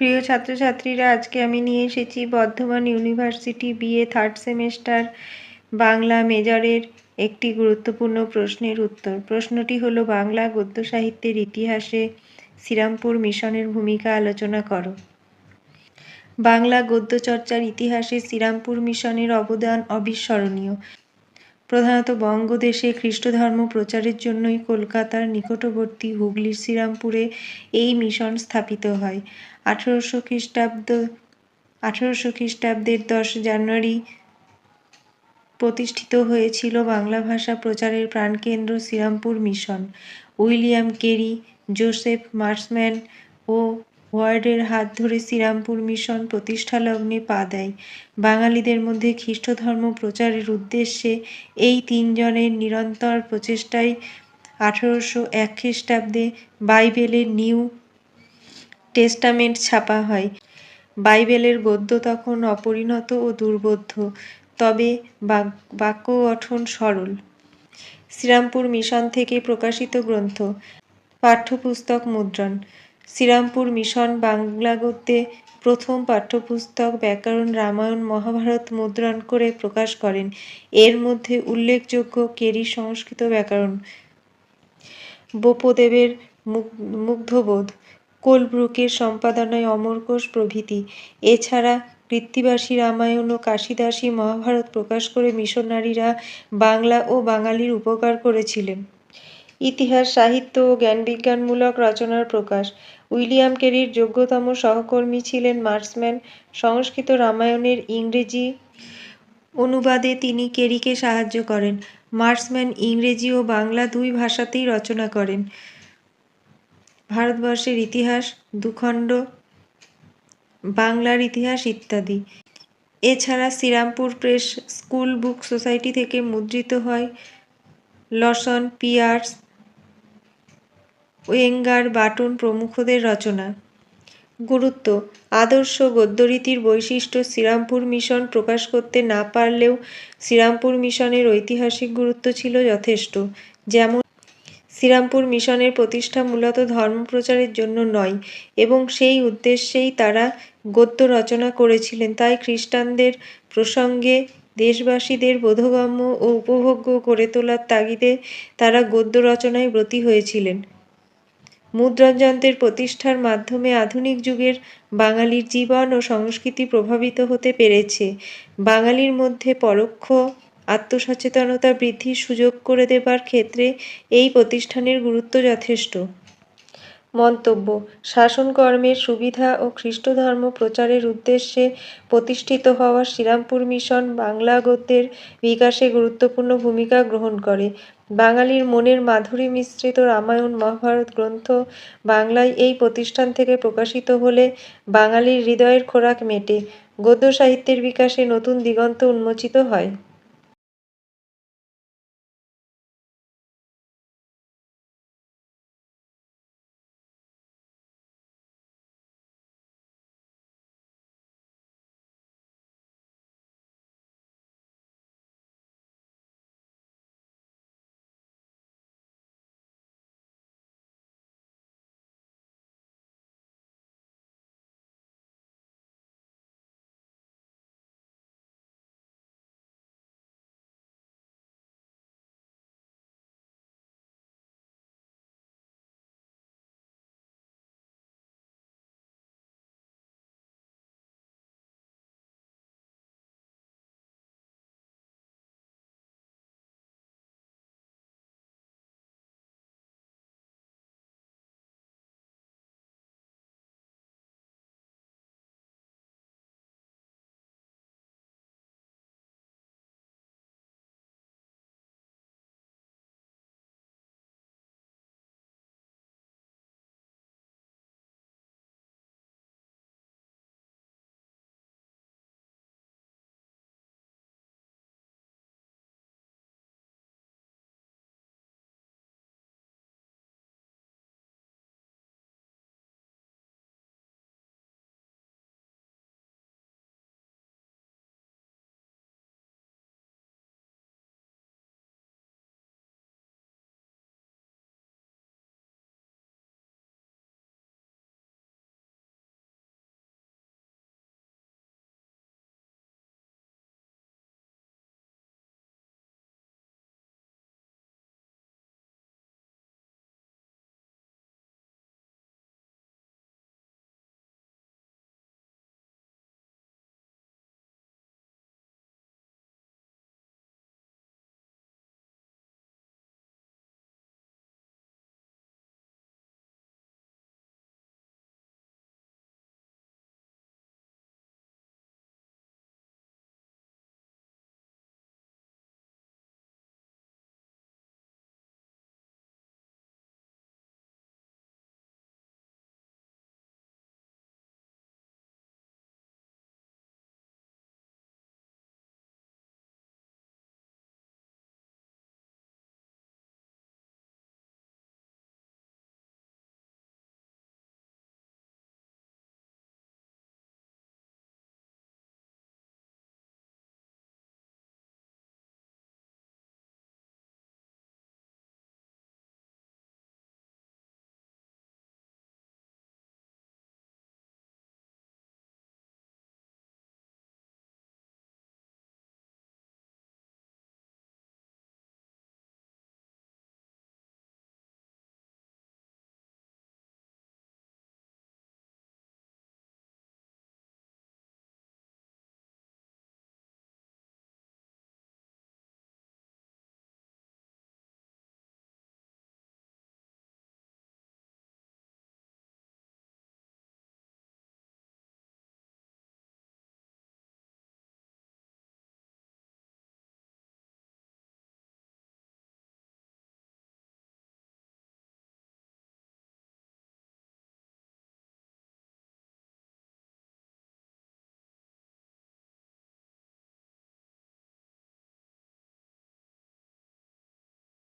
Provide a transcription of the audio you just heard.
প্রিয় ছাত্রছাত্রীরা, আজকে আমি নিয়ে এসেছি Bardhaman university BA third semester Bangla মেজরের একটি গুরুত্বপূর্ণ প্রশ্নের উত্তর। প্রশ্নটি হলো, বাংলা গদ্য সাহিত্যের ইতিহাসে শ্রীরামপুর মিশনের ভূমিকা আলোচনা করো। বাংলা গদ্য চর্চার ইতিহাসে শ্রীরামপুর মিশনের অবদান অবিস্মরণীয়। প্রধানত বঙ্গদেশে খ্রিস্টধর্ম প্রচারের জন্যই কলকাতার নিকটবর্তী হুগলির শ্রীরামপুরে এই মিশন স্থাপিত হয়। আঠেরোশো খ্রিস্টাব্দ, আঠেরোশো খ্রিস্টাব্দের দশ জানুয়ারি প্রতিষ্ঠিত হয়েছিল বাংলা ভাষা প্রচারের প্রাণকেন্দ্র Serampore mission. William Carey, Joseph Marshman ও ওয়ার্ডের হাত ধরে শ্রীরামপুর মিশন প্রতিষ্ঠা লগ্নে পা দেয়। বাঙালিদের মধ্যে খ্রিস্টধর্ম প্রচারের উদ্দেশ্যে এই তিনজনের নিরন্তর প্রচেষ্টায় আঠেরোশো এক খ্রিস্টাব্দে বাইবেলের নিউ টেস্টামেন্ট ছাপা হয়। বাইবেলের গদ্য তখন অপরিণত ও দুর্বোধ্য, তবে বাক্য গঠন সরল। শ্রীরামপুর মিশন থেকে প্রকাশিত গ্রন্থ, পাঠ্যপুস্তক মুদ্রণ। শ্রীরামপুর মিশন বাংলা গদ্যে প্রথম পাঠ্যপুস্তক ব্যাকরণ রামায়ণ মহাভারত মুদ্রণ করে প্রকাশ করেন। এর মধ্যে উল্লেখযোগ্য কেরি সংস্কৃত ব্যাকরণ, বোপদেবের মুগ্ধবোধ, কোলব্রুকের সম্পাদনায় অমরকোষ প্রভৃতি। এছাড়া কৃত্তিবাসী রামায়ণ ও কাশিদাসী মহাভারত প্রকাশ করে মিশনারিরা বাংলা ও বাঙালির উপকার করেছিলেন। ইতিহাস, সাহিত্য ও জ্ঞানবিজ্ঞানমূলক রচনার প্রকাশ উইলিয়াম কেরির যোগ্যতম সহকর্মী ছিলেন মার্সম্যান সংস্কৃত রামায়ণের ইংরেজি অনুবাদে তিনি কেরিকে সাহায্য করেন। মার্সম্যান ইংরেজি ও বাংলা দুই ভাষাতেই রচনা করেন। ভারতবর্ষের ইতিহাস, দুখণ্ড, বাংলার ইতিহাস ইত্যাদি। এছাড়া Serampore press school book society থেকে মুদ্রিত হয় লসন পিয়ার্স ওয়েঙ্গার বাটন প্রমুখদের রচনা। গুরুত্ব, আদর্শ গদ্যরীতির বৈশিষ্ট্য শ্রীরামপুর মিশন প্রকাশ করতে না পারলেও শ্রীরামপুর মিশনের ঐতিহাসিক গুরুত্ব ছিল যথেষ্ট। যেমন, শ্রীরামপুর মিশনের প্রতিষ্ঠা মূলত ধর্মপ্রচারের জন্য নয় এবং সেই উদ্দেশ্যেই তারা গদ্য রচনা করেছিলেন। তাই খ্রিস্টানদের প্রসঙ্গে দেশবাসীদের বোধগম্য ও উপভোগ্য করে তোলার তাগিদে তারা গদ্য রচনায় ব্রতী হয়েছিলেন। মুদ্রণযন্ত্রের প্রতিষ্ঠার মাধ্যমে আধুনিক যুগের বাঙালির জীবন ও সংস্কৃতি প্রভাবিত হতে পেরেছে। বাঙালির মধ্যে পরোক্ষ আত্মসচেতনতা বৃদ্ধির সুযোগ করে দেবার ক্ষেত্রে এই প্রতিষ্ঠানের গুরুত্ব যথেষ্ট। মন্তব্য। শাসনকর্মের সুবিধা ও খ্রিস্টধর্ম প্রচারের উদ্দেশ্যে প্রতিষ্ঠিত হওয়া শ্রীরামপুর মিশন বাংলা গদ্যের বিকাশে গুরুত্বপূর্ণ ভূমিকা গ্রহণ করে। বাঙালির মনের মাধুরী মিশ্রিত রামায়ণ মহাভারত গ্রন্থ বাংলায় এই প্রতিষ্ঠান থেকে প্রকাশিত হলে বাঙালির হৃদয়ের খোরাক মেটে। গদ্য সাহিত্যের বিকাশে নতুন দিগন্ত উন্মোচিত হয়।